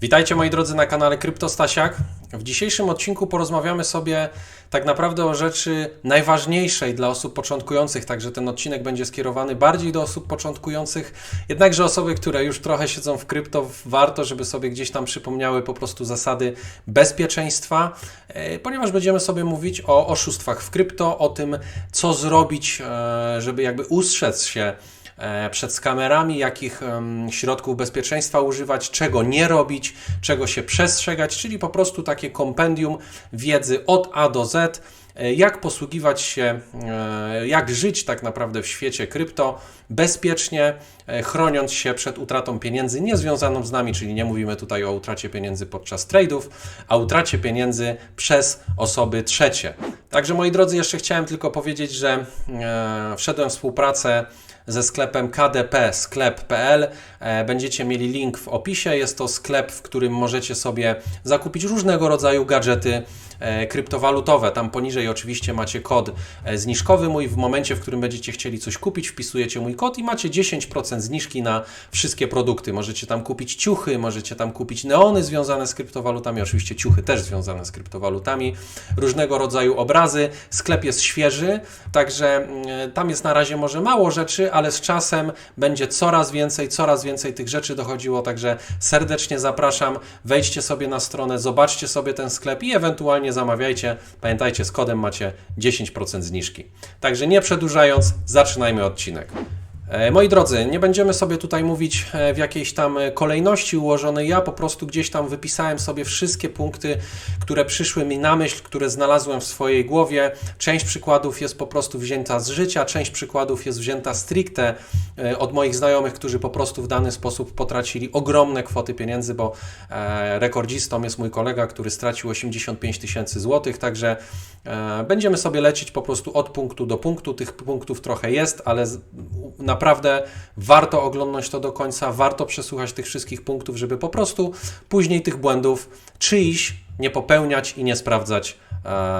Witajcie moi drodzy na kanale Kryptostasiak. W dzisiejszym odcinku porozmawiamy sobie tak naprawdę o rzeczy najważniejszej dla osób początkujących, także ten odcinek będzie skierowany bardziej do osób początkujących. Jednakże osoby, które już trochę siedzą w krypto, warto, żeby sobie gdzieś tam przypomniały po prostu zasady bezpieczeństwa, e, ponieważ będziemy sobie mówić o oszustwach w krypto, o tym, co zrobić, e, żeby jakby ustrzec się przed skamerami, jakich środków bezpieczeństwa używać, czego nie robić, czego się przestrzegać, czyli po prostu takie kompendium wiedzy od A do Z, e, jak posługiwać się, e, jak żyć tak naprawdę w świecie krypto bezpiecznie, e, chroniąc się przed utratą pieniędzy niezwiązaną z nami, czyli nie mówimy tutaj o utracie pieniędzy podczas trade'ów, a utracie pieniędzy przez osoby trzecie. Także moi drodzy, jeszcze chciałem tylko powiedzieć, że e, wszedłem w współpracę ze sklepem KDP sklep.pl. E, Będziecie mieli link w opisie. Jest to sklep, w którym możecie sobie zakupić różnego rodzaju gadżety e, kryptowalutowe. Tam poniżej oczywiście macie kod e, zniżkowy mój. W momencie, w którym będziecie chcieli coś kupić, wpisujecie mój kod i macie 10% zniżki na wszystkie produkty. Możecie tam kupić ciuchy, możecie tam kupić neony związane z kryptowalutami, oczywiście ciuchy też związane z kryptowalutami, różnego rodzaju obrazy. Sklep jest świeży, także mm, tam jest na razie może mało rzeczy, ale z czasem będzie coraz więcej, coraz więcej tych rzeczy dochodziło, także serdecznie zapraszam. Wejdźcie sobie na stronę, zobaczcie sobie ten sklep i ewentualnie zamawiajcie. Pamiętajcie, z kodem macie 10% zniżki. Także nie przedłużając, zaczynajmy odcinek. E, Moi drodzy, nie będziemy sobie tutaj mówić e, w jakiejś tam kolejności ułożonej. Ja po prostu gdzieś tam wypisałem sobie wszystkie punkty, które przyszły mi na myśl, które znalazłem w swojej głowie. Część przykładów jest po prostu wzięta z życia, część przykładów jest wzięta stricte e, od moich znajomych, którzy po prostu w dany sposób potracili ogromne kwoty pieniędzy, bo rekordzistą jest mój kolega, który stracił 85 tysięcy złotych, także będziemy sobie lecieć po prostu od punktu do punktu. Tych punktów trochę jest, ale z, naprawdę warto oglądać to do końca, warto przesłuchać tych wszystkich punktów, żeby po prostu później tych błędów czyiś nie popełniać i nie sprawdzać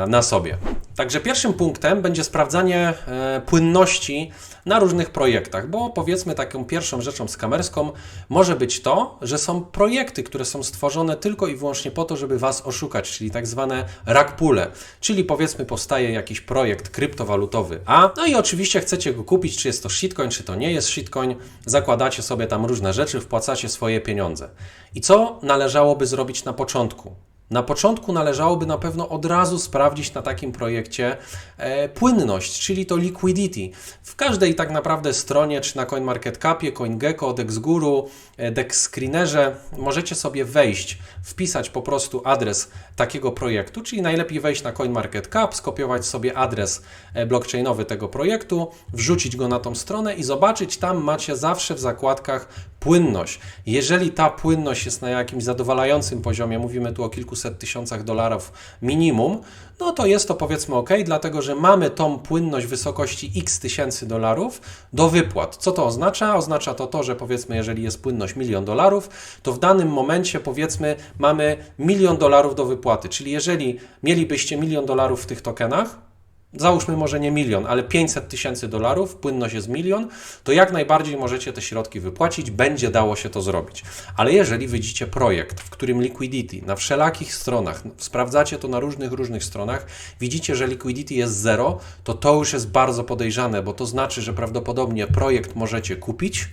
na sobie. Także pierwszym punktem będzie sprawdzanie e, płynności na różnych projektach, bo powiedzmy taką pierwszą rzeczą skamerską może być to, że są projekty, które są stworzone tylko i wyłącznie po to, żeby Was oszukać, czyli tak zwane rugpule, czyli powiedzmy powstaje jakiś projekt kryptowalutowy A, no i oczywiście chcecie go kupić, czy jest to shitcoin, czy to nie jest shitcoin, zakładacie sobie tam różne rzeczy, wpłacacie swoje pieniądze. I co należałoby zrobić na początku? Na początku należałoby na pewno od razu sprawdzić na takim projekcie e, płynność, czyli to liquidity. W każdej tak naprawdę stronie, czy na CoinMarketCapie, CoinGecko, DexGuru, e, DexScreenerze, możecie sobie wejść, wpisać po prostu adres takiego projektu, czyli najlepiej wejść na CoinMarketCap, skopiować sobie adres e, blockchainowy tego projektu, wrzucić go na tą stronę i zobaczyć, tam macie zawsze w zakładkach płynność. Jeżeli ta płynność jest na jakimś zadowalającym poziomie, mówimy tu o kilkuset tysiącach dolarów minimum, no to jest to powiedzmy ok, dlatego że mamy tą płynność wysokości x tysięcy dolarów do wypłat. Co to oznacza? Oznacza to to, że powiedzmy, jeżeli jest płynność milion dolarów, to w danym momencie powiedzmy mamy milion dolarów do wypłaty. Czyli jeżeli mielibyście milion dolarów w tych tokenach, załóżmy może nie milion, ale 500 tysięcy dolarów, płynność jest milion, to jak najbardziej możecie te środki wypłacić, będzie dało się to zrobić. Ale jeżeli widzicie projekt, w którym liquidity na wszelakich stronach, sprawdzacie to na różnych, różnych stronach, widzicie, że liquidity jest zero, to to już jest bardzo podejrzane, bo to znaczy, że prawdopodobnie projekt możecie kupić,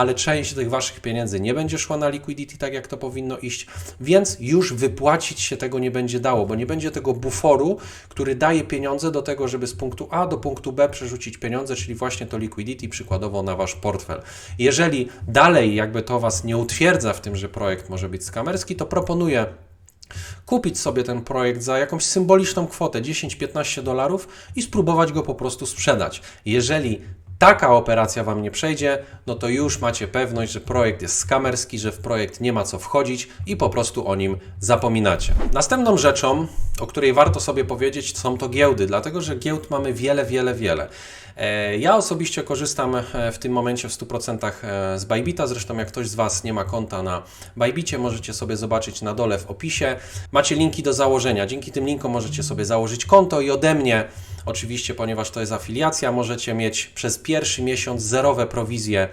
ale część tych waszych pieniędzy nie będzie szła na liquidity tak, jak to powinno iść, więc już wypłacić się tego nie będzie dało, bo nie będzie tego buforu, który daje pieniądze do tego, żeby z punktu A do punktu B przerzucić pieniądze, czyli właśnie to liquidity przykładowo na wasz portfel. Jeżeli dalej jakby to was nie utwierdza w tym, że projekt może być skamerski, to proponuję kupić sobie ten projekt za jakąś symboliczną kwotę 10-15 dolarów i spróbować go po prostu sprzedać. Jeżeli taka operacja Wam nie przejdzie, no to już macie pewność, że projekt jest skamerski, że w projekt nie ma co wchodzić i po prostu o nim zapominacie. Następną rzeczą, o której warto sobie powiedzieć, są to giełdy, dlatego że giełd mamy wiele, wiele, wiele. E, Ja osobiście korzystam e, w tym momencie w 100% e, z Bybita. Zresztą, jak ktoś z Was nie ma konta na Bybicie, możecie sobie zobaczyć na dole w opisie. Macie linki do założenia. Dzięki tym linkom możecie sobie założyć konto i ode mnie, oczywiście, ponieważ to jest afiliacja, możecie mieć przez pierwszy miesiąc zerowe prowizje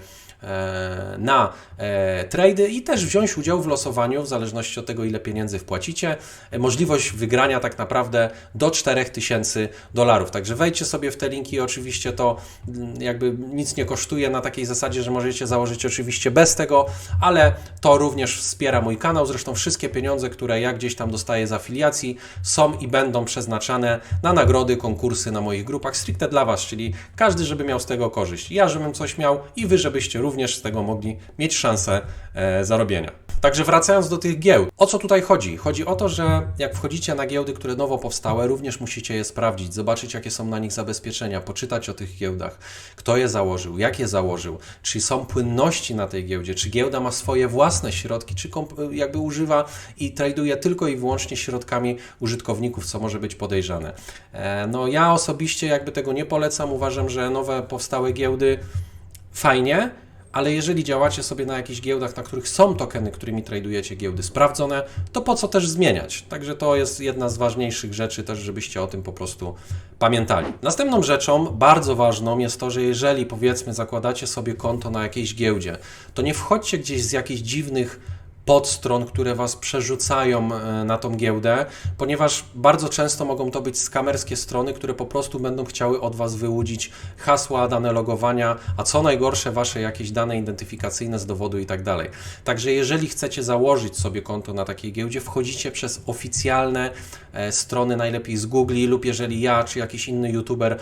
na e, trady i też wziąć udział w losowaniu, w zależności od tego, ile pieniędzy wpłacicie. E, możliwość wygrania tak naprawdę do 4000 dolarów. Także wejdźcie sobie w te linki, oczywiście to mm, jakby nic nie kosztuje na takiej zasadzie, że możecie założyć oczywiście bez tego, ale to również wspiera mój kanał. Zresztą wszystkie pieniądze, które ja gdzieś tam dostaję z afiliacji, są i będą przeznaczane na nagrody, konkursy na moich grupach stricte dla Was, czyli każdy, żeby miał z tego korzyść. Ja, żebym coś miał i Wy, żebyście również z tego mogli mieć szansę e, zarobienia. Także wracając do tych giełd, o co tutaj chodzi? Chodzi o to, że jak wchodzicie na giełdy, które nowo powstałe, również musicie je sprawdzić, zobaczyć, jakie są na nich zabezpieczenia, poczytać o tych giełdach, kto je założył, jak je założył, czy są płynności na tej giełdzie, czy giełda ma swoje własne środki, czy jakby używa i traduje tylko i wyłącznie środkami użytkowników, co może być podejrzane. E, no ja osobiście jakby tego nie polecam, uważam, że nowe powstałe giełdy fajnie, ale jeżeli działacie sobie na jakichś giełdach, na których są tokeny, którymi tradujecie giełdy sprawdzone, to po co też zmieniać? Także to jest jedna z ważniejszych rzeczy też, żebyście o tym po prostu pamiętali. Następną rzeczą, bardzo ważną jest to, że jeżeli powiedzmy zakładacie sobie konto na jakiejś giełdzie, to nie wchodźcie gdzieś z jakichś dziwnych podstron, które Was przerzucają e, na tą giełdę, ponieważ bardzo często mogą to być skamerskie strony, które po prostu będą chciały od Was wyłudzić hasła, dane logowania, a co najgorsze Wasze jakieś dane identyfikacyjne z dowodu i tak dalej. Także jeżeli chcecie założyć sobie konto na takiej giełdzie, wchodzicie przez oficjalne e, strony, najlepiej z Google lub jeżeli ja czy jakiś inny youtuber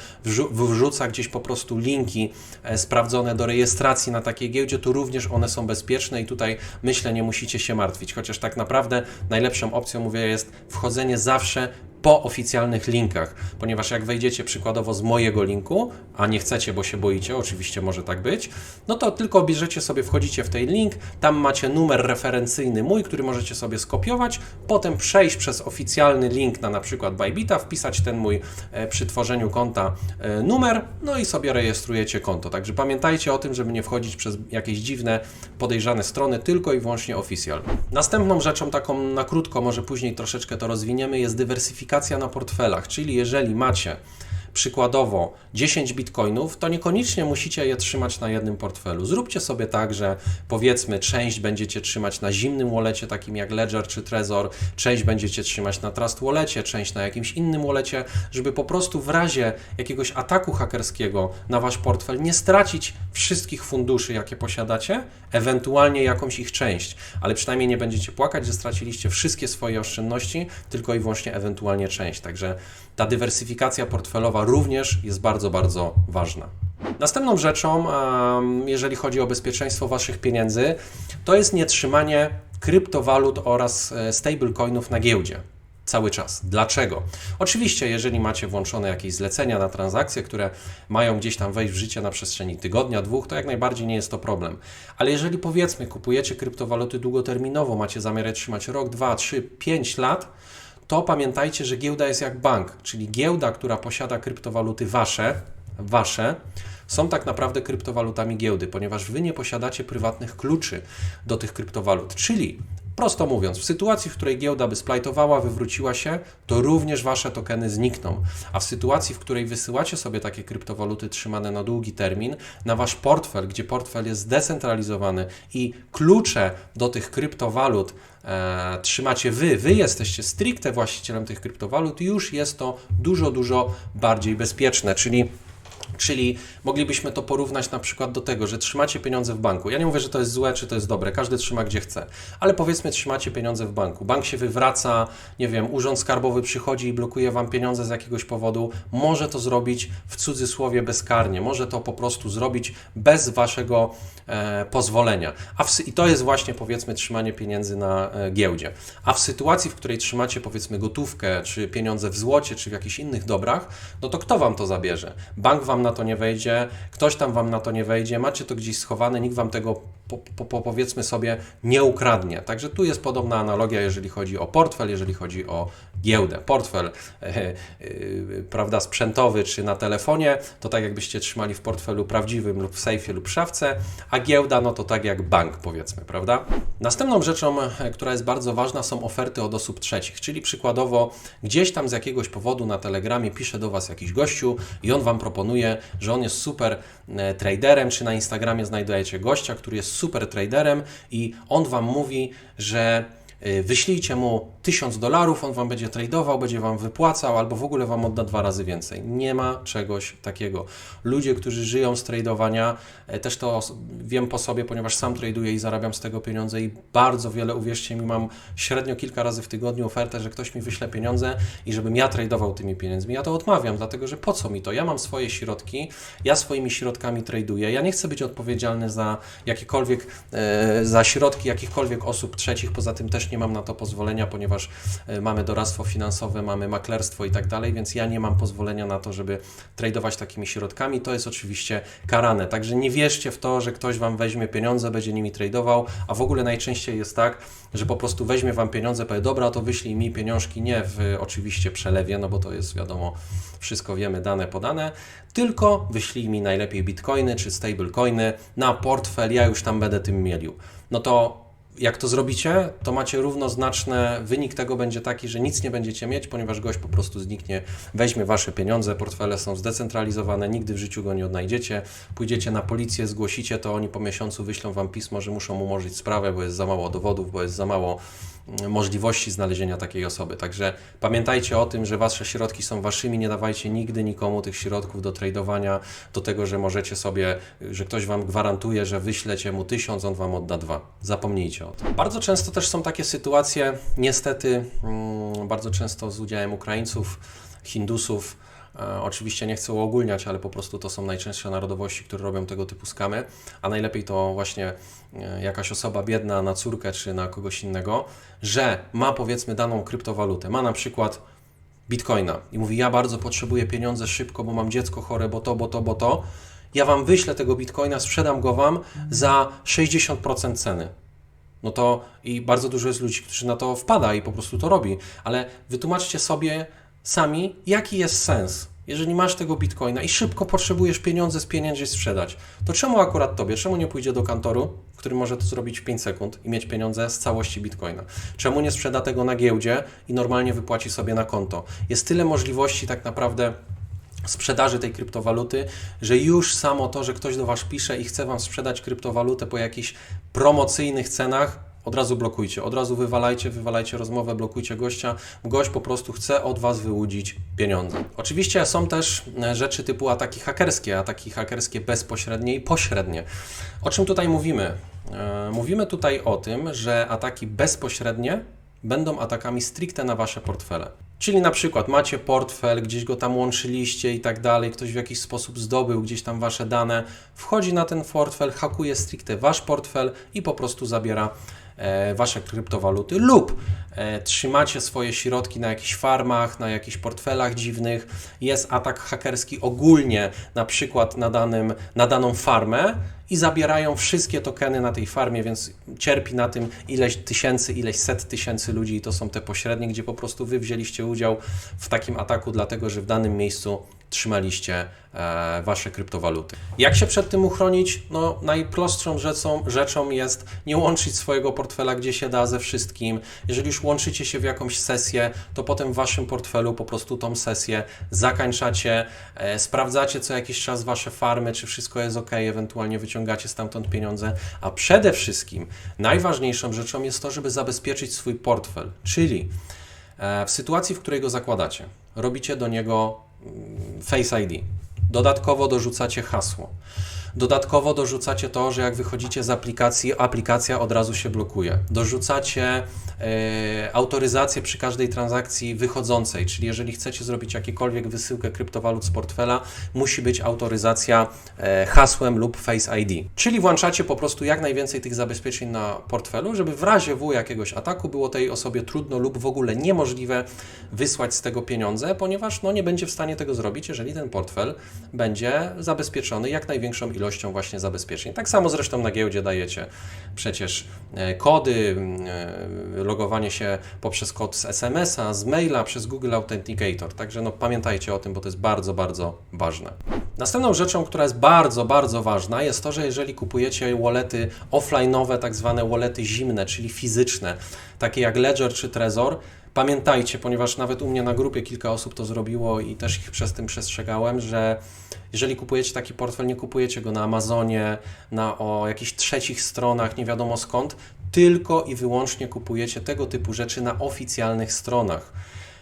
wrzuca gdzieś po prostu linki e, sprawdzone do rejestracji na takiej giełdzie, to również one są bezpieczne i tutaj myślę nie musicie się martwić, chociaż tak naprawdę najlepszą opcją, mówię, jest wchodzenie zawsze po oficjalnych linkach, ponieważ jak wejdziecie przykładowo z mojego linku, a nie chcecie, bo się boicie, oczywiście może tak być, no to tylko bierzecie sobie, wchodzicie w ten link, tam macie numer referencyjny mój, który możecie sobie skopiować, potem przejść przez oficjalny link na na przykład Bybita, wpisać ten mój e, przy tworzeniu konta e, numer, no i sobie rejestrujecie konto. Także pamiętajcie o tym, żeby nie wchodzić przez jakieś dziwne, podejrzane strony, tylko i wyłącznie oficjal. Następną rzeczą taką na krótko, może później troszeczkę to rozwiniemy, jest dywersyfikacja na portfelach, czyli jeżeli macie przykładowo 10 bitcoinów, to niekoniecznie musicie je trzymać na jednym portfelu. Zróbcie sobie tak, że powiedzmy część będziecie trzymać na zimnym wallecie, takim jak Ledger czy Trezor, część będziecie trzymać na Trust Wallecie, część na jakimś innym wallecie, żeby po prostu w razie jakiegoś ataku hakerskiego na wasz portfel nie stracić wszystkich funduszy, jakie posiadacie, ewentualnie jakąś ich część, ale przynajmniej nie będziecie płakać, że straciliście wszystkie swoje oszczędności, tylko i wyłącznie ewentualnie część. Także ta dywersyfikacja portfelowa również jest bardzo, bardzo ważna. Następną rzeczą, jeżeli chodzi o bezpieczeństwo Waszych pieniędzy, to jest nietrzymanie kryptowalut oraz e, stablecoinów na giełdzie cały czas. Dlaczego? Oczywiście, jeżeli macie włączone jakieś zlecenia na transakcje, które mają gdzieś tam wejść w życie na przestrzeni tygodnia, dwóch, to jak najbardziej nie jest to problem. Ale jeżeli powiedzmy, kupujecie kryptowaluty długoterminowo, macie zamiar trzymać rok, dwa, trzy, pięć lat, to pamiętajcie, że giełda jest jak bank, czyli giełda, która posiada kryptowaluty wasze, wasze, są tak naprawdę kryptowalutami giełdy, ponieważ wy nie posiadacie prywatnych kluczy do tych kryptowalut. Czyli, prosto mówiąc, w sytuacji, w której giełda by splajtowała, wywróciła się, to również wasze tokeny znikną. A w sytuacji, w której wysyłacie sobie takie kryptowaluty trzymane na długi termin, na wasz portfel, gdzie portfel jest zdecentralizowany i klucze do tych kryptowalut e, trzymacie wy, wy jesteście stricte właścicielem tych kryptowalut, już jest to dużo, dużo bardziej bezpieczne. Czyli Czyli moglibyśmy to porównać na przykład do tego, że trzymacie pieniądze w banku. Ja nie mówię, że to jest złe, czy to jest dobre, każdy trzyma gdzie chce, ale powiedzmy, trzymacie pieniądze w banku. Bank się wywraca, nie wiem, urząd skarbowy przychodzi i blokuje wam pieniądze z jakiegoś powodu. Może to zrobić w cudzysłowie bezkarnie, może to po prostu zrobić bez waszego e, pozwolenia. A w, I to jest właśnie powiedzmy trzymanie pieniędzy na e, giełdzie. A w sytuacji, w której trzymacie powiedzmy gotówkę, czy pieniądze w złocie, czy w jakichś innych dobrach, no to kto wam to zabierze? Bank wam na to nie wejdzie, ktoś tam Wam na to nie wejdzie, macie to gdzieś schowane, nikt Wam tego po, po, po, powiedzmy sobie, nie ukradnie. Także tu jest podobna analogia, jeżeli chodzi o portfel, jeżeli chodzi o giełdę. Portfel, e, e, prawda, sprzętowy czy na telefonie, to tak jakbyście trzymali w portfelu prawdziwym lub w sejfie lub szafce, a giełda, no to tak jak bank, powiedzmy, prawda? Następną rzeczą, e, która jest bardzo ważna, są oferty od osób trzecich, czyli przykładowo gdzieś tam z jakiegoś powodu na Telegramie pisze do Was jakiś gościu i on Wam proponuje, że on jest super e, traderem, czy na Instagramie znajdujecie gościa, który jest super traderem i on Wam mówi, że wyślijcie mu 1000 dolarów, on Wam będzie tradował, będzie Wam wypłacał albo w ogóle Wam odda dwa razy więcej. Nie ma czegoś takiego. Ludzie, którzy żyją z tradowania, e, też to wiem po sobie, ponieważ sam traduję i zarabiam z tego pieniądze i bardzo wiele, uwierzcie mi, mam średnio kilka razy w tygodniu ofertę, że ktoś mi wyśle pieniądze i żebym ja tradował tymi pieniędzmi. Ja to odmawiam, dlatego że po co mi to? Ja mam swoje środki, ja swoimi środkami traduję. Ja nie chcę być odpowiedzialny za jakiekolwiek, e, za środki jakichkolwiek osób trzecich, poza tym też nie mam na to pozwolenia, ponieważ e, mamy doradztwo finansowe, mamy maklerstwo i tak dalej, więc ja nie mam pozwolenia na to, żeby tradować takimi środkami. To jest oczywiście karane. Także nie wierzcie w to, że ktoś Wam weźmie pieniądze, będzie nimi tradował, a w ogóle najczęściej jest tak, że po prostu weźmie Wam pieniądze, powie, dobra, to wyślij mi pieniążki, nie w oczywiście przelewie, no bo to jest wiadomo, wszystko wiemy, dane podane, tylko wyślij mi najlepiej bitcoiny czy stablecoiny na portfel, ja już tam będę tym mielił. No to jak to zrobicie, to macie równoznaczne, wynik. Tego będzie taki, że nic nie będziecie mieć, ponieważ gość po prostu zniknie, weźmie wasze pieniądze, portfele są zdecentralizowane, nigdy w życiu go nie odnajdziecie, pójdziecie na policję, zgłosicie to, oni po miesiącu wyślą wam pismo, że muszą umorzyć sprawę, bo jest za mało dowodów, bo jest za mało możliwości znalezienia takiej osoby. Także pamiętajcie o tym, że wasze środki są waszymi, nie dawajcie nigdy nikomu tych środków do tradowania, do tego, że możecie sobie, że ktoś wam gwarantuje, że wyślecie mu tysiąc, on wam odda dwa. Zapomnijcie o tym. Bardzo często też są takie sytuacje, niestety, mm, bardzo często z udziałem Ukraińców, Hindusów, Oczywiście nie chcę uogólniać, ale po prostu to są najczęstsze narodowości, które robią tego typu skamy, a najlepiej to właśnie e, jakaś osoba biedna na córkę czy na kogoś innego, że ma powiedzmy daną kryptowalutę, ma na przykład bitcoina i mówi: Ja bardzo potrzebuję pieniądze szybko, bo mam dziecko chore, bo to, bo to, bo to. Ja wam wyślę tego bitcoina, sprzedam go wam za 60% ceny. No to i bardzo dużo jest ludzi, którzy na to wpada i po prostu to robi, ale wytłumaczcie sobie sami, jaki jest sens. Jeżeli masz tego bitcoina i szybko potrzebujesz pieniądze z pieniędzy sprzedać, to czemu akurat tobie? Czemu nie pójdzie do kantoru, który może to zrobić w 5 sekund i mieć pieniądze z całości bitcoina? Czemu nie sprzeda tego na giełdzie i normalnie wypłaci sobie na konto? Jest tyle możliwości tak naprawdę sprzedaży tej kryptowaluty, że już samo to, że ktoś do Was pisze i chce Wam sprzedać kryptowalutę po jakichś promocyjnych cenach, od razu blokujcie, od razu wywalajcie, wywalajcie rozmowę, blokujcie gościa. Gość po prostu chce od Was wyłudzić pieniądze. Oczywiście są też e, rzeczy typu ataki hakerskie, ataki hakerskie bezpośrednie i pośrednie. O czym tutaj mówimy? E, Mówimy tutaj o tym, że ataki bezpośrednie będą atakami stricte na Wasze portfele. Czyli na przykład macie portfel, gdzieś go tam łączyliście i tak dalej, ktoś w jakiś sposób zdobył gdzieś tam Wasze dane, wchodzi na ten portfel, hakuje stricte Wasz portfel i po prostu zabiera Wasze kryptowaluty lub e, trzymacie swoje środki na jakichś farmach, na jakichś portfelach dziwnych, jest atak hakerski ogólnie na przykład na, danym, na daną farmę i zabierają wszystkie tokeny na tej farmie, więc cierpi na tym ileś tysięcy, ileś set tysięcy ludzi i to są te pośrednie, gdzie po prostu Wy wzięliście udział w takim ataku, dlatego że w danym miejscu trzymaliście e, Wasze kryptowaluty. Jak się przed tym uchronić? No, najprostszą rzeczą, rzeczą jest nie łączyć swojego portfela gdzie się da ze wszystkim. Jeżeli już łączycie się w jakąś sesję, to potem w Waszym portfelu po prostu tą sesję zakończacie, e, sprawdzacie co jakiś czas Wasze farmy, czy wszystko jest ok, ewentualnie wyciągacie stamtąd pieniądze, a przede wszystkim najważniejszą rzeczą jest to, żeby zabezpieczyć swój portfel, czyli e, w sytuacji, w której go zakładacie, robicie do niego Face ID. Dodatkowo dorzucacie hasło. Dodatkowo dorzucacie to, że jak wychodzicie z aplikacji, aplikacja od razu się blokuje. Dorzucacie e, autoryzację przy każdej transakcji wychodzącej, czyli jeżeli chcecie zrobić jakiekolwiek wysyłkę kryptowalut z portfela, musi być autoryzacja e, hasłem lub Face ID. Czyli włączacie po prostu jak najwięcej tych zabezpieczeń na portfelu, żeby w razie W jakiegoś ataku było tej osobie trudno lub w ogóle niemożliwe wysłać z tego pieniądze, ponieważ no, nie będzie w stanie tego zrobić, jeżeli ten portfel będzie zabezpieczony jak największą ilością ilością właśnie zabezpieczeń. Tak samo zresztą na giełdzie dajecie przecież e, kody, e, logowanie się poprzez kod z SMS-a, z maila, przez Google Authenticator. Także no, pamiętajcie o tym, bo to jest bardzo, bardzo ważne. Następną rzeczą, która jest bardzo, bardzo ważna, jest to, że jeżeli kupujecie wallety offline'owe, tak zwane wallety zimne, czyli fizyczne, takie jak Ledger czy Trezor, pamiętajcie, ponieważ nawet u mnie na grupie kilka osób to zrobiło i też ich przez tym przestrzegałem, że jeżeli kupujecie taki portfel, nie kupujecie go na Amazonie, na o jakichś trzecich stronach, nie wiadomo skąd, tylko i wyłącznie kupujecie tego typu rzeczy na oficjalnych stronach.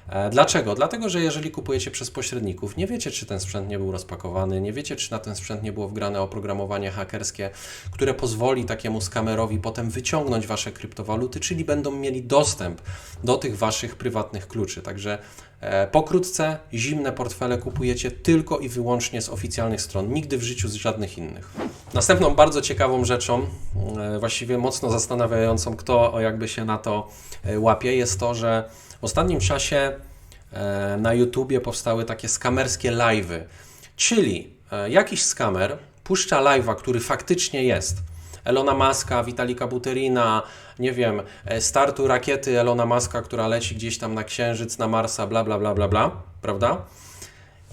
E, Dlaczego? Dlatego, że jeżeli kupujecie przez pośredników, nie wiecie, czy ten sprzęt nie był rozpakowany, nie wiecie, czy na ten sprzęt nie było wgrane oprogramowanie hakerskie, które pozwoli takiemu skamerowi potem wyciągnąć wasze kryptowaluty, czyli będą mieli dostęp do tych waszych prywatnych kluczy. Także e, pokrótce, zimne portfele kupujecie tylko i wyłącznie z oficjalnych stron, nigdy w życiu z żadnych innych. Następną bardzo ciekawą rzeczą, e, właściwie mocno zastanawiającą, kto jakby się na to łapie, jest to, że w ostatnim czasie na YouTubie powstały takie skamerskie live'y, czyli e, jakiś skamer puszcza live'a, który faktycznie jest. Elona Muska, Witalika Buterina, nie wiem, e, startu rakiety Elona Muska, która leci gdzieś tam na Księżyc, na Marsa, bla bla bla bla bla, prawda?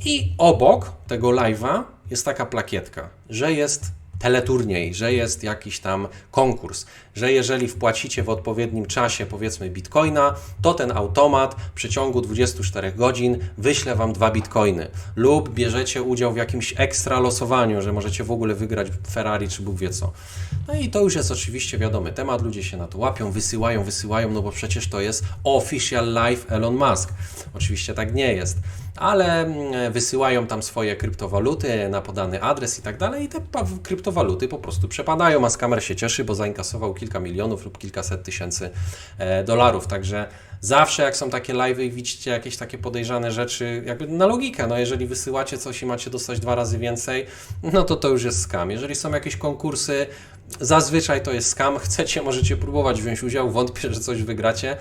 I obok tego live'a jest taka plakietka, że jest teleturniej, że jest jakiś tam konkurs, że jeżeli wpłacicie w odpowiednim czasie, powiedzmy bitcoina, to ten automat w przeciągu 24 godzin wyśle Wam dwa bitcoiny. Lub bierzecie udział w jakimś ekstra losowaniu, że możecie w ogóle wygrać Ferrari czy Bóg wie co. No i to już jest oczywiście wiadomy temat, ludzie się na to łapią, wysyłają, wysyłają, no bo przecież to jest official live Elon Musk. Oczywiście tak nie jest, ale mm, wysyłają tam swoje kryptowaluty na podany adres i tak dalej i te kryptowaluty po prostu przepadają, a skamer się cieszy, bo zainkasował kilka milionów lub kilkaset tysięcy e, dolarów, także zawsze jak są takie live'y i widzicie jakieś takie podejrzane rzeczy, jakby na logikę, no jeżeli wysyłacie coś i macie dostać dwa razy więcej, no to to już jest scam. Jeżeli są jakieś konkursy, Zazwyczaj to jest scam. Chcecie, możecie próbować wziąć udział. Wątpię, że coś wygracie,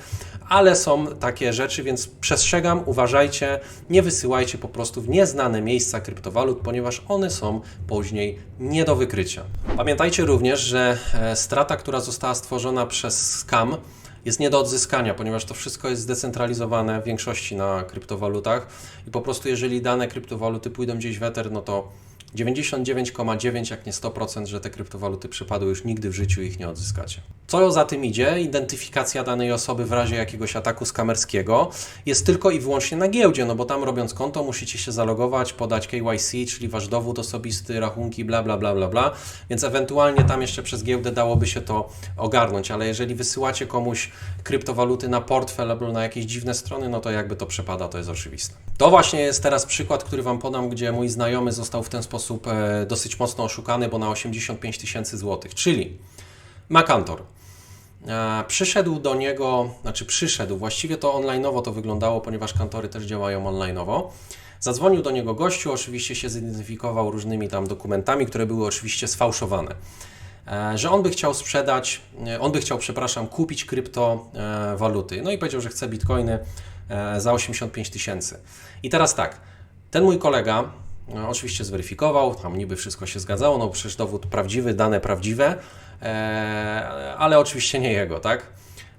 ale są takie rzeczy, więc przestrzegam, uważajcie, nie wysyłajcie po prostu w nieznane miejsca kryptowalut, ponieważ one są później nie do wykrycia. Pamiętajcie również, że e, strata, która została stworzona przez scam, jest nie do odzyskania, ponieważ to wszystko jest zdecentralizowane w większości na kryptowalutach i po prostu jeżeli dane kryptowaluty pójdą gdzieś w eter, no to 99,9 jak nie 100%, że te kryptowaluty przypadły już nigdy w życiu ich nie odzyskacie. Co za tym idzie, identyfikacja danej osoby w razie jakiegoś ataku skamerskiego jest tylko i wyłącznie na giełdzie, no bo tam robiąc konto musicie się zalogować, podać KYC, czyli wasz dowód osobisty, rachunki, bla bla bla bla bla, więc ewentualnie tam jeszcze przez giełdę dałoby się to ogarnąć, ale jeżeli wysyłacie komuś kryptowaluty na portfel albo na jakieś dziwne strony, no to jakby to przepada, to jest oczywiste. To właśnie jest teraz przykład, który Wam podam, gdzie mój znajomy został w ten sposób e, dosyć mocno oszukany, bo na 85 tysięcy złotych, czyli Macantor. E, Przyszedł do niego, znaczy przyszedł, właściwie to online'owo to wyglądało, ponieważ kantory też działają online'owo. Zadzwonił do niego gościu, oczywiście się zidentyfikował różnymi tam dokumentami, które były oczywiście sfałszowane. E, Że on by chciał sprzedać, on by chciał, przepraszam, kupić kryptowaluty. No i powiedział, że chce bitcoiny za 85 tysięcy. I teraz tak, ten mój kolega oczywiście zweryfikował, tam niby wszystko się zgadzało, no przecież dowód prawdziwy, dane prawdziwe, e, ale oczywiście nie jego, tak?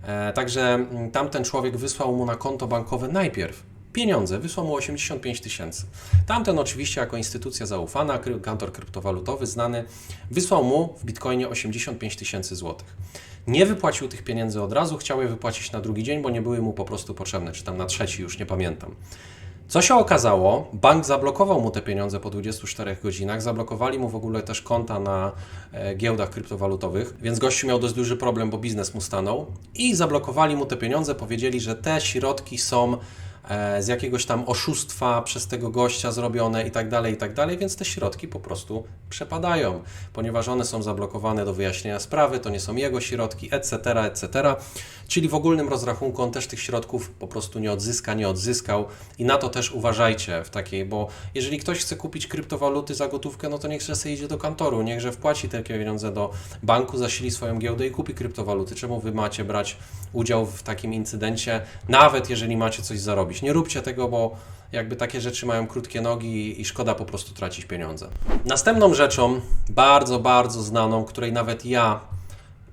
E, także mm, tamten człowiek wysłał mu na konto bankowe najpierw pieniądze, wysłał mu 85 tysięcy. Tamten oczywiście jako instytucja zaufana, kantor kryptowalutowy znany, wysłał mu w bitcoinie 85 tysięcy złotych. Nie wypłacił tych pieniędzy od razu, chciał je wypłacić na drugi dzień, bo nie były mu po prostu potrzebne, czy tam na trzeci, już nie pamiętam. Co się okazało, bank zablokował mu te pieniądze po 24 godzinach, zablokowali mu w ogóle też konta na e, giełdach kryptowalutowych, więc gościu miał dość duży problem, bo biznes mu stanął i zablokowali mu te pieniądze, powiedzieli, że te środki są z jakiegoś tam oszustwa przez tego gościa zrobione i tak dalej, i tak dalej, więc te środki po prostu przepadają, ponieważ one są zablokowane do wyjaśnienia sprawy, to nie są jego środki, etc., etc., czyli w ogólnym rozrachunku on też tych środków po prostu nie odzyska, nie odzyskał i na to też uważajcie w takiej, bo jeżeli ktoś chce kupić kryptowaluty za gotówkę, no to niechże sobie idzie do kantoru, niechże wpłaci te pieniądze do banku, zasili swoją giełdę i kupi kryptowaluty. Czemu wy macie brać udział w takim incydencie, nawet jeżeli macie coś zarobić? Nie róbcie tego, bo jakby takie rzeczy mają krótkie nogi i szkoda po prostu tracić pieniądze. Następną rzeczą, bardzo, bardzo znaną, której nawet ja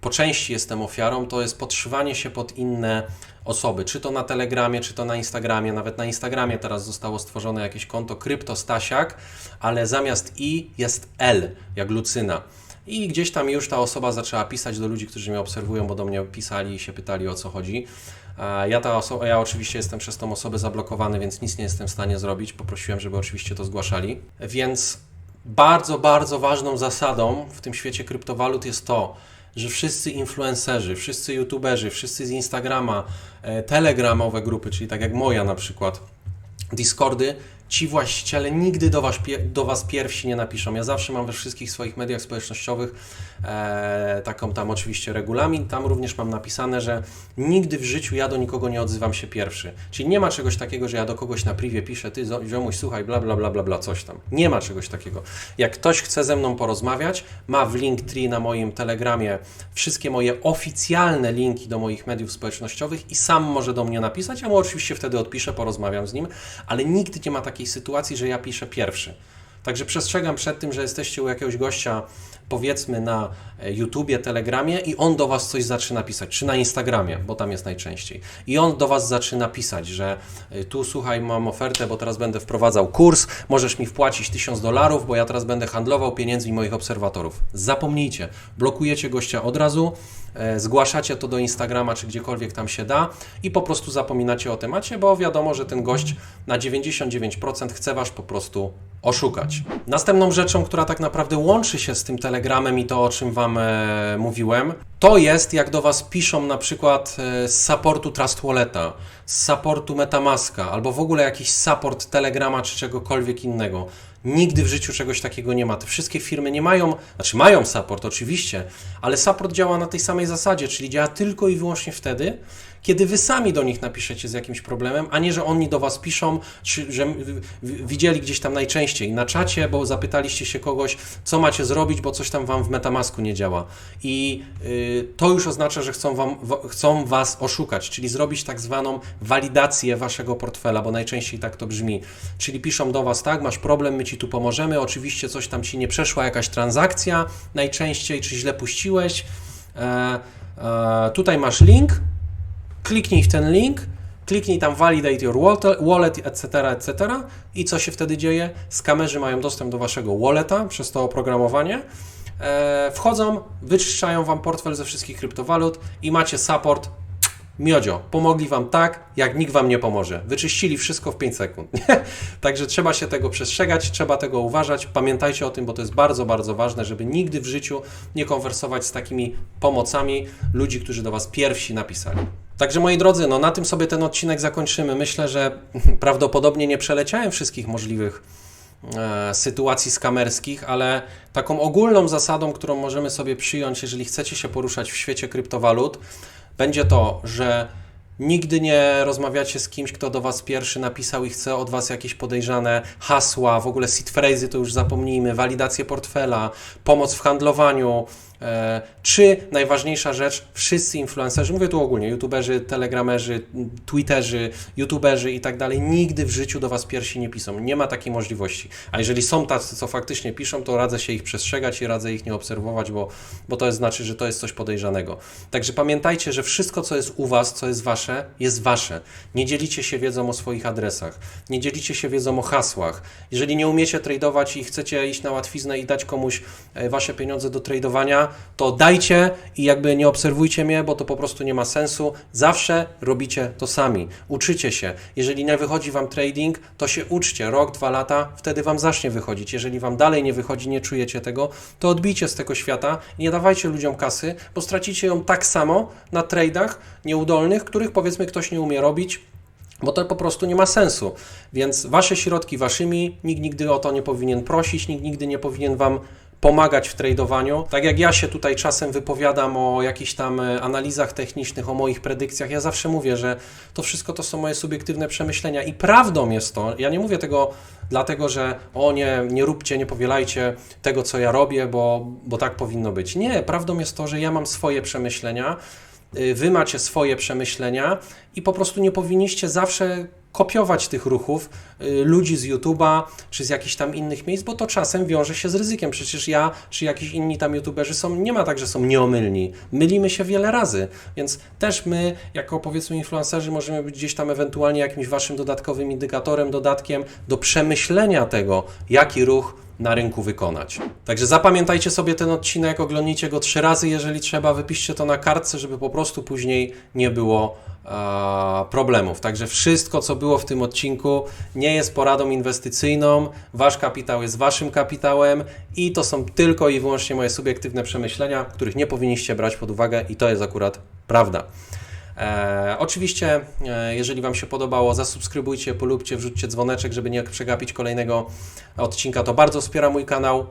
po części jestem ofiarą, to jest podszywanie się pod inne osoby, czy to na Telegramie, czy to na Instagramie. Nawet na Instagramie teraz zostało stworzone jakieś konto Kryptostasiak, ale zamiast i jest L, jak Lucyna. I gdzieś tam już ta osoba zaczęła pisać do ludzi, którzy mnie obserwują, bo do mnie pisali i się pytali o co chodzi. Ja, ta ja oczywiście jestem przez tą osobę zablokowany, więc nic nie jestem w stanie zrobić. Poprosiłem, żeby oczywiście to zgłaszali. Więc bardzo, bardzo ważną zasadą w tym świecie kryptowalut jest to, że wszyscy influencerzy, wszyscy youtuberzy, wszyscy z Instagrama, e, telegramowe grupy, czyli tak jak moja na przykład, Discordy, ci właściciele nigdy do was, do was pierwsi nie napiszą. Ja zawsze mam we wszystkich swoich mediach społecznościowych e, taką tam oczywiście regulamin. Tam również mam napisane, że nigdy w życiu ja do nikogo nie odzywam się pierwszy. Czyli nie ma czegoś takiego, że ja do kogoś na privie piszę, ty ziomuś, słuchaj, bla, bla, bla, bla, bla, coś tam. Nie ma czegoś takiego. Jak ktoś chce ze mną porozmawiać, ma w Linktree na moim Telegramie wszystkie moje oficjalne linki do moich mediów społecznościowych i sam może do mnie napisać. Ja mu oczywiście wtedy odpiszę, porozmawiam z nim, ale nigdy nie ma takiej sytuacji, że ja piszę pierwszy. Także przestrzegam przed tym, że jesteście u jakiegoś gościa, powiedzmy na e, YouTubie, Telegramie i on do Was coś zaczyna pisać, czy na Instagramie, bo tam jest najczęściej. I on do Was zaczyna pisać, że e, tu słuchaj, mam ofertę, bo teraz będę wprowadzał kurs, możesz mi wpłacić 1000 dolarów, bo ja teraz będę handlował pieniędzmi moich obserwatorów. Zapomnijcie, blokujecie gościa od razu, zgłaszacie to do Instagrama, czy gdziekolwiek tam się da i po prostu zapominacie o temacie, bo wiadomo, że ten gość na 99% chce Was po prostu oszukać. Następną rzeczą, która tak naprawdę łączy się z tym Telegramem i to, o czym Wam e, mówiłem, to jest jak do Was piszą na przykład e, z supportu Trust Walleta, z supportu Metamaska, albo w ogóle jakiś support Telegrama czy czegokolwiek innego. Nigdy w życiu czegoś takiego nie ma. Te wszystkie firmy nie mają, znaczy mają support oczywiście, ale support działa na tej samej zasadzie, czyli działa tylko i wyłącznie wtedy, kiedy wy sami do nich napiszecie z jakimś problemem, a nie, że oni do was piszą, czy, że widzieli gdzieś tam najczęściej na czacie, bo zapytaliście się kogoś, co macie zrobić, bo coś tam wam w Metamasku nie działa. I y, to już oznacza, że chcą, wam, chcą was oszukać, czyli zrobić tak zwaną walidację waszego portfela, bo najczęściej tak to brzmi. Czyli piszą do was, tak, masz problem, my ci tu pomożemy, oczywiście coś tam ci nie przeszła, jakaś transakcja najczęściej, czy źle puściłeś. E, e, tutaj masz link, kliknij w ten link, kliknij tam validate your wallet, etc., etc. I co się wtedy dzieje? Skamerzy mają dostęp do waszego walleta przez to oprogramowanie. E, wchodzą, wyczyszczają wam portfel ze wszystkich kryptowalut i macie support Miodzio, pomogli Wam tak, jak nikt Wam nie pomoże. Wyczyścili wszystko w 5 sekund. Także trzeba się tego przestrzegać, trzeba tego uważać. Pamiętajcie o tym, bo to jest bardzo, bardzo ważne, żeby nigdy w życiu nie konwersować z takimi pomocami ludzi, którzy do Was pierwsi napisali. Także moi drodzy, no na tym sobie ten odcinek zakończymy. Myślę, że prawdopodobnie nie przeleciałem wszystkich możliwych e, sytuacji skamerskich, ale taką ogólną zasadą, którą możemy sobie przyjąć, jeżeli chcecie się poruszać w świecie kryptowalut, będzie to, że Nigdy nie rozmawiacie z kimś, kto do Was pierwszy napisał i chce od Was jakieś podejrzane hasła, w ogóle seed phrases to już zapomnijmy, walidację portfela, pomoc w handlowaniu, czy najważniejsza rzecz, wszyscy influencerzy, mówię tu ogólnie, youtuberzy, telegramerzy, twitterzy, youtuberzy i tak dalej, nigdy w życiu do Was pierwsi nie piszą. Nie ma takiej możliwości. A jeżeli są tacy, co faktycznie piszą, to radzę się ich przestrzegać i radzę ich nie obserwować, bo, bo to jest, znaczy, że to jest coś podejrzanego. Także pamiętajcie, że wszystko, co jest u Was, co jest Wasze, jest Wasze. Nie dzielicie się wiedzą o swoich adresach, nie dzielicie się wiedzą o hasłach. Jeżeli nie umiecie tradować i chcecie iść na łatwiznę i dać komuś e, Wasze pieniądze do tradowania, to dajcie i jakby nie obserwujcie mnie, bo to po prostu nie ma sensu. Zawsze robicie to sami. Uczycie się. Jeżeli nie wychodzi Wam trading, to się uczcie. Rok, dwa lata, wtedy Wam zacznie wychodzić. Jeżeli Wam dalej nie wychodzi, nie czujecie tego, to odbijcie z tego świata nie dawajcie ludziom kasy, bo stracicie ją tak samo na tradach nieudolnych, których powiedzmy ktoś nie umie robić, bo to po prostu nie ma sensu. Więc wasze środki waszymi, nikt nigdy o to nie powinien prosić, nikt nigdy nie powinien wam pomagać w tradowaniu. Tak jak ja się tutaj czasem wypowiadam o jakichś tam e, analizach technicznych, o moich predykcjach, ja zawsze mówię, że to wszystko to są moje subiektywne przemyślenia i prawdą jest to, ja nie mówię tego dlatego, że o nie, nie róbcie, nie powielajcie tego, co ja robię, bo, bo tak powinno być. Nie, prawdą jest to, że ja mam swoje przemyślenia, wy macie swoje przemyślenia i po prostu nie powinniście zawsze kopiować tych ruchów y, ludzi z YouTube'a czy z jakichś tam innych miejsc, bo to czasem wiąże się z ryzykiem. Przecież ja czy jakiś inni tam YouTuberzy są, nie ma tak, że są nieomylni. Mylimy się wiele razy, więc też my, jako powiedzmy influencerzy, możemy być gdzieś tam ewentualnie jakimś waszym dodatkowym indykatorem, dodatkiem do przemyślenia tego, jaki ruch na rynku wykonać. Także zapamiętajcie sobie ten odcinek, oglądnijcie go trzy razy, jeżeli trzeba, wypiszcie to na kartce, żeby po prostu później nie było e, problemów. Także wszystko, co było w tym odcinku, nie jest poradą inwestycyjną. Wasz kapitał jest waszym kapitałem i to są tylko i wyłącznie moje subiektywne przemyślenia, których nie powinniście brać pod uwagę i to jest akurat prawda. E, oczywiście, e, jeżeli Wam się podobało, zasubskrybujcie, polubcie, wrzućcie dzwoneczek, żeby nie przegapić kolejnego odcinka. To bardzo wspiera mój kanał.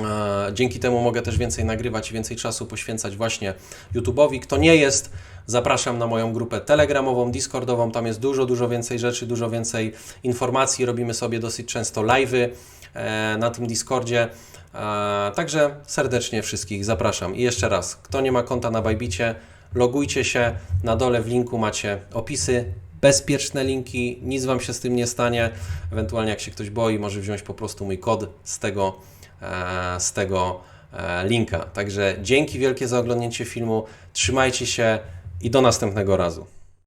E, Dzięki temu mogę też więcej nagrywać i więcej czasu poświęcać właśnie YouTube'owi. Kto nie jest, zapraszam na moją grupę telegramową, discordową. Tam jest dużo, dużo więcej rzeczy, dużo więcej informacji. Robimy sobie dosyć często live'y e, na tym Discordzie. E, Także serdecznie wszystkich zapraszam. I jeszcze raz, kto nie ma konta na Bajbicie, logujcie się. Na dole w linku macie opisy, bezpieczne linki, nic Wam się z tym nie stanie. Ewentualnie jak się ktoś boi, może wziąć po prostu mój kod z tego, e, z tego e, linka. Także dzięki wielkie za oglądnięcie filmu, trzymajcie się i do następnego razu.